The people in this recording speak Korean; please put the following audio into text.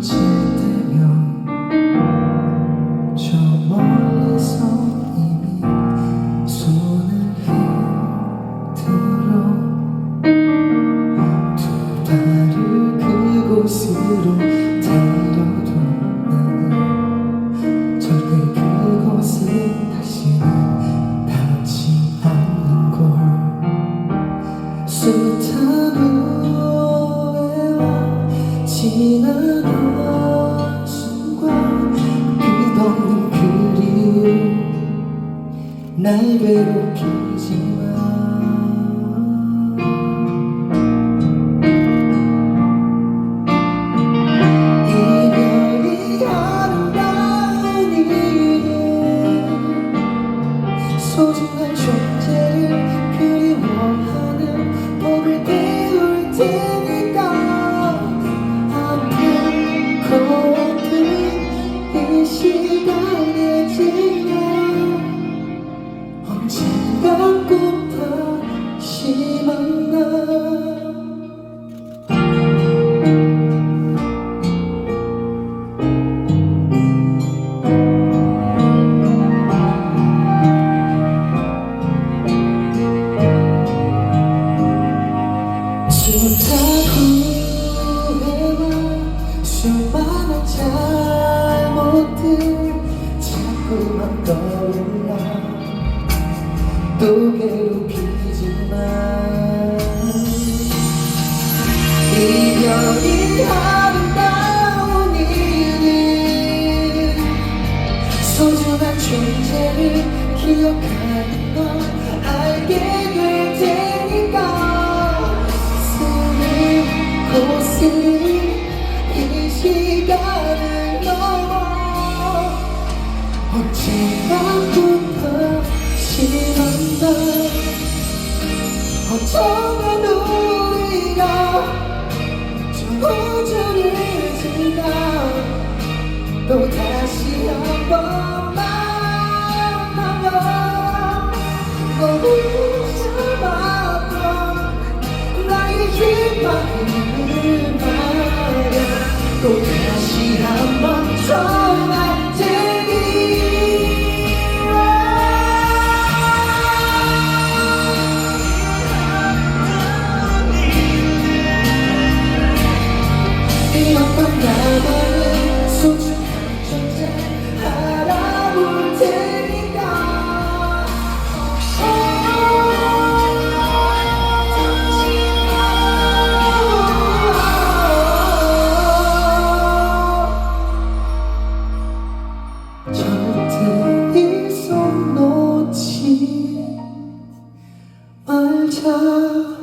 to 지난 한순간 끝없는 그리움 날 이유는 소중한 존 떠올라 또 괴롭히지만 이별이 아름다운 이유는 소중한 존재를 기억하는 걸 알게 될테 언제만큼더 심한데 어쩌면 우리가 전우주해지나 또 다시 한 번 만나면 너를 잡았던 나의 희망이 time